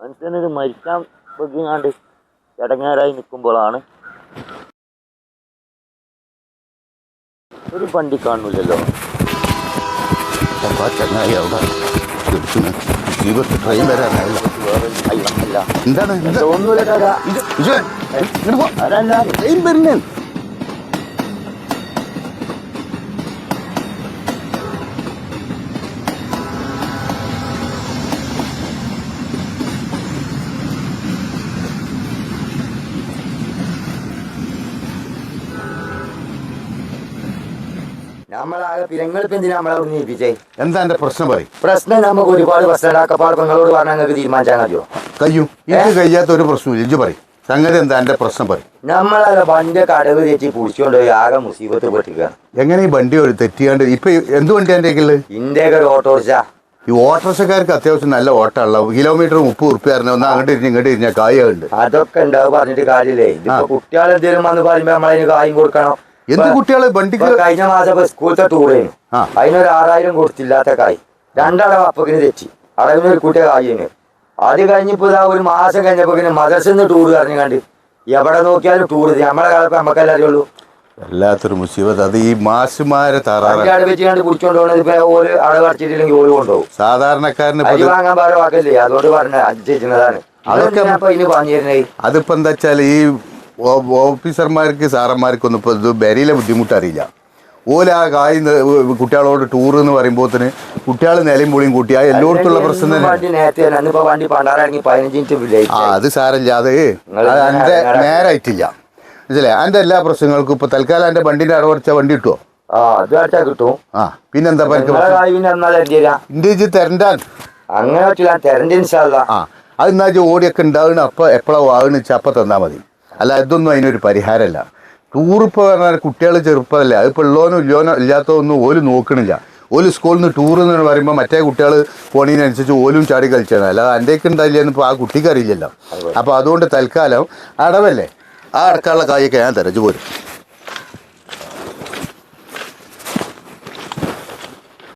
മനുഷ്യനത് മരിക്കാൻ വെക്കിങ്ങാണ്ട് ചടങ്ങാരായി നിൽക്കുമ്പോഴാണ് ഒരു വണ്ടി അപ്പൊ ആ ചങ്ങായി അവിടെ ട്രെയിൻ എന്താണ്? ഒന്നുമില്ല. ട്രെയിൻ വരുന്നേ. നമ്മളാകെ പിരങ്ങളിപ്പോ എന്തിനാ നമ്മളെ അവിടെ ഏൽപ്പിച്ചേ എന്താ എന്റെ പ്രശ്നം പറയും? പ്രശ്നം നമുക്ക് ഒരുപാട് പ്രശ്നമുണ്ടാക്കപ്പാട് നിങ്ങളോട് പറഞ്ഞാൽ നിങ്ങൾക്ക് തീരുമാനിച്ചാൽ മതിയോ? കയ്യും. എനിക്ക് കഴിയാത്ത ഒരു പ്രശ്നമില്ല ഇഞ്ചു പറയും. സംഗതി എന്താ? എന്റെ പ്രശ്നം പറയും. നമ്മളെ വണ്ടി കടവ് തെറ്റി പിടിച്ചുകൊണ്ട് ആകെ മുസീബത്ത് പെട്ടിക്കുകയാണ് എങ്ങനെ ഈ വണ്ടി ഒരു തെറ്റിയാണ്ട് ഇപ്പൊ എന്ത് വണ്ടി എന്റെ ഇന്ത്യയ്ക്ക് ഒരു ഓട്ടോറിച്ച ഈ ഓട്ടോറിക്ഷക്കാർക്ക് അത്യാവശ്യം നല്ല ഓട്ടമുള്ള കിലോമീറ്റർ മുപ്പത് ഉറുപ്പ്യ ആയിരുന്നു ഒന്ന് അങ്ങോട്ട് ഇരിഞ്ഞ് ഇങ്ങോട്ട് ഇരിഞ്ഞ കായുണ്ട് അതൊക്കെ ഉണ്ടാവും പറഞ്ഞിട്ട് കാര്യമില്ലേ? ഇതിപ്പോ എന്തെങ്കിലും വന്ന് പറയുമ്പോ നമ്മളതിന് കായും കൊടുക്കണം. എന്ത് കുട്ടികളെ വണ്ടിക്ക് കഴിഞ്ഞ മാസം സ്കൂളത്തെ ടൂറേനു അതിനൊരു ആറായിരം കൊടുത്തില്ലാത്ത കായ്. രണ്ടടവ് അപ്പക്കിന് തെറ്റി. അടവിന് ഒരു കുട്ടിയെ കായിന്. അത് കഴിഞ്ഞപ്പോ ഇതാ ഒരു മാസം കഴിഞ്ഞപ്പോ മദർസിന്ന് ടൂർ പറഞ്ഞു കണ്ട് എവിടെ നോക്കിയാലും ടൂർ നമ്മളെ കാലത്ത് നമുക്കല്ലേ അറിയുള്ളൂ. വല്ലാത്തൊരു മുസീബത്ത്. അത് ഈ മാസുമാരെ ഓര് അടവ് അടച്ചിട്ടില്ലെങ്കിൽ ഓര് കൊണ്ടുപോകും സാധാരണക്കാരന് വാങ്ങാൻ വാക്കല്ലേ? അതുകൊണ്ട് പറഞ്ഞ അതൊക്കെ അതൊക്കെ ഇപ്പൊ ഇനി പറഞ്ഞു തരുന്നേ അതിപ്പോ എന്താ വെച്ചാൽ ഈ ഓഫീസർമാർക്ക് സാറന്മാർക്കൊന്നും ഇപ്പോൾ ഇത് ബരിയിലെ ബുദ്ധിമുട്ടറിയില്ല. ഓല ആ കായ് കുട്ടികളോട് ടൂർ എന്ന് പറയുമ്പോത്തിന് കുട്ടികൾ നിലയും പൊളിയും കൂട്ടി. ആ എല്ലായിടത്തുള്ള പ്രശ്നം തന്നെ. ആ അത് സാരമില്ല. അത് എന്റെ നേരെ- നേരായിട്ടില്ല. മനസ്സിലെ എന്റെ എല്ലാ പ്രശ്നങ്ങൾക്കും ഇപ്പൊ തൽക്കാലം എന്റെ വണ്ടിന്റെ അടവറച്ച വണ്ടി കിട്ടുമോ ആ കിട്ടും. പിന്നെന്താ ഇന്ത്യ തെരണ്ടാൻ. അങ്ങനെ ആ അത് എന്നാ ഓടിയൊക്കെ ഉണ്ടാവണ അപ്പൊ എപ്പോഴാ വാകണെന്ന് വെച്ചാൽ അപ്പൊ തന്നാ മതി. അല്ല ഇതൊന്നും അതിനൊരു പരിഹാരമല്ല. ടൂർ ഇപ്പോൾ പറഞ്ഞാൽ കുട്ടികൾ ചെറുപ്പമല്ല അതിപ്പോൾ ഉള്ളോനോ ഇല്ലോനോ ഇല്ലാത്തതൊന്നും ഓൽ നോക്കണില്ല. ഓൽ സ്കൂളിൽ നിന്ന് ടൂർ എന്ന് പറയുമ്പോൾ മറ്റേ കുട്ടികൾ പോണീനനുസരിച്ച് ഓലും ചാടി കളിച്ചാണ് അല്ലാതെ എന്റെ ഉണ്ടായില്ല എന്നിപ്പോൾ ആ കുട്ടിക്ക് അറിയില്ലല്ലോ. അപ്പോൾ അതുകൊണ്ട് തൽക്കാലം അടവല്ലേ? ആ അടക്കാനുള്ള കായൊക്കെ ഞാൻ തരച്ചു പോരും.